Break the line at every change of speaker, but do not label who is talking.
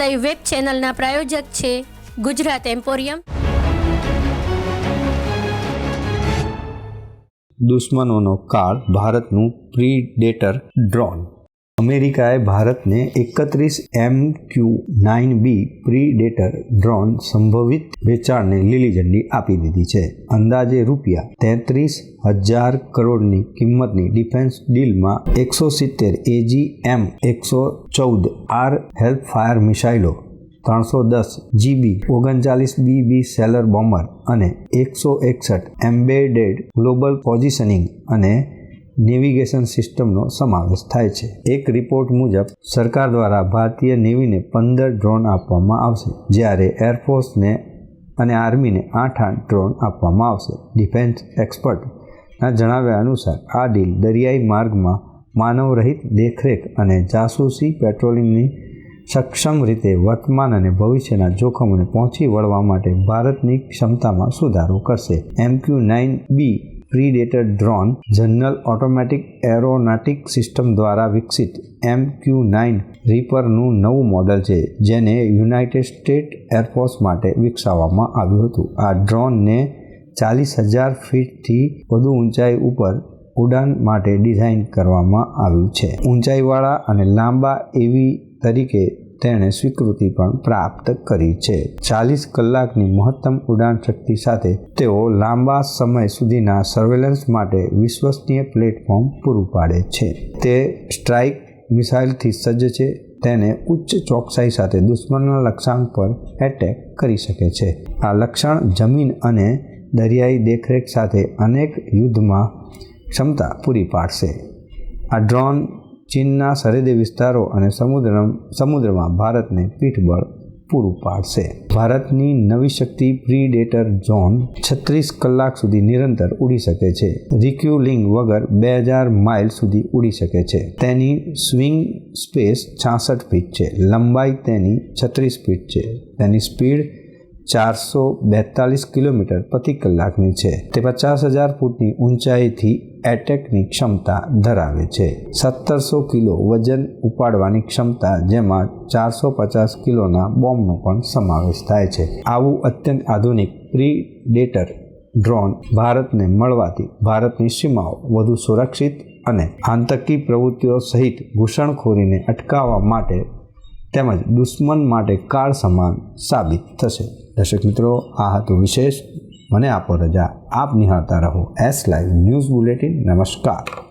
Live web ચેનલના પ્રાયોજક છે Gujarat emporium
દુશ્મનોનો કાળ ભારતનું પ્રીડેટર ડ્રોન અમેરિકાએ ભારતને એકત્રીસ M Q nine B predator drone સંભવિત વેચાણને લીલી ઝંડી આપી દીધી છે. અંદાજે રૂપિયા તેત્રીસ હજાર કરોડની કિંમતની ડિફેન્સ ડીલમાં એકસો સિત્તેર એજી એમ એકસો ચૌદ આર હેલ્પ ફાયર મિસાઇલો, ત્રણસો દસ જીબી, ઓગણચાલીસ બીબી સેલર બોમ્બર અને એકસો એકસઠ એમ્બેડેડ ગ્લોબલ પોઝિશનિંગ અને નેવિગેશન સિસ્ટમનો સમાવેશ થાય છે. એક રિપોર્ટ મુજબ, સરકાર દ્વારા ભારતીય નેવીને પંદર ડ્રોન આપવામાં આવશે, જ્યારે એરફોર્સને અને આર્મીને આઠ આઠ ડ્રોન આપવામાં આવશે. ડિફેન્સ એક્સપર્ટના જણાવ્યા અનુસાર, આ ડીલ દરિયાઈ માર્ગમાં માનવરહિત દેખરેખ અને જાસૂસી પેટ્રોલિંગની સક્ષમ રીતે વર્તમાન અને ભવિષ્યના જોખમોને પહોંચી વળવા માટે ભારતની ક્ષમતામાં સુધારો કરશે. MQ nine B predator drone general automatic aeronautic system દ્વારા વિકસિત એમ ક્યુ નાઇન રીપરનું નવું મોડલ છે, જેને યુનાઇટેડ સ્ટેટ એરફોર્સ માટે વિકસાવવામાં આવ્યું હતું. આ ડ્રોનને ચાલીસ હજાર ફીટથી વધુ ઊંચાઈ ઉપર ઉડાન માટે ડિઝાઇન કરવામાં આવ્યું છે. ઊંચાઈવાળા અને લાંબા એવી તરીકે તેણે સ્વીકૃતિ પણ પ્રાપ્ત કરી છે. ચાલીસ કલાકની મહત્તમ ઉડાન શક્તિ સાથે તેઓ લાંબા સમય સુધીના સર્વેલન્સ માટે વિશ્વસનીય પ્લેટફોર્મ પૂરું પાડે છે. તે સ્ટ્રાઇક મિસાઇલથી સજ્જ છે. તેને ઉચ્ચ ચોકસાઈ સાથે દુશ્મનના લક્ષ્યાંક પર એટેક કરી શકે છે. આ લક્ષણ જમીન અને દરિયાઈ દેખરેખ સાથે અનેક યુદ્ધમાં ક્ષમતા પૂરી પાડશે. આ ડ્રોન ચીનના સરહદી વિસ્તારો અને સમુદ્ર સમુદ્રમાં ભારતને પીઠબળ પૂરું પાડશે. ભારતની નવી શક્તિ પ્રીડેટર ઝોન છત્રીસ કલાક સુધી નિરંતર ઉડી શકે છે. રિક્યુલિંગ વગર બે હજાર માઇલ સુધી ઉડી શકે છે. તેની સ્વિંગ સ્પેસ છાસઠ ફીટ છે. લંબાઈ તેની છત્રીસ ફીટ છે. તેની સ્પીડ ચારસો બેતાલીસ કિલોમીટર પ્રતિ કલાકની છે. તે પચાસ હજાર ફૂટની ઊંચાઈથી એટેકની ક્ષમતા ધરાવે છે. સત્તરસો કિલો વજન ઉપાડવાની ક્ષમતા, જેમાં ચારસો પચાસ કિલોના બોમ્બનો પણ સમાવેશ થાય છે. આવું અત્યંત આધુનિક પ્રીડેટર ડ્રોન ભારતને મળવાથી ભારતની સીમાઓ વધુ સુરક્ષિત અને આતંકી પ્રવૃત્તિઓ સહિત ઘૂસણખોરીને અટકાવવા માટે તેમજ દુશ્મન માટે કાળ સમાન સાબિત થશે. દર્શક મિત્રો, આ હતું વિશેષ. મને આપો રજા. આપ નિહાળતા રહો. એસ લાઈવ ન્યૂઝ બુલેટિન નમસ્કાર.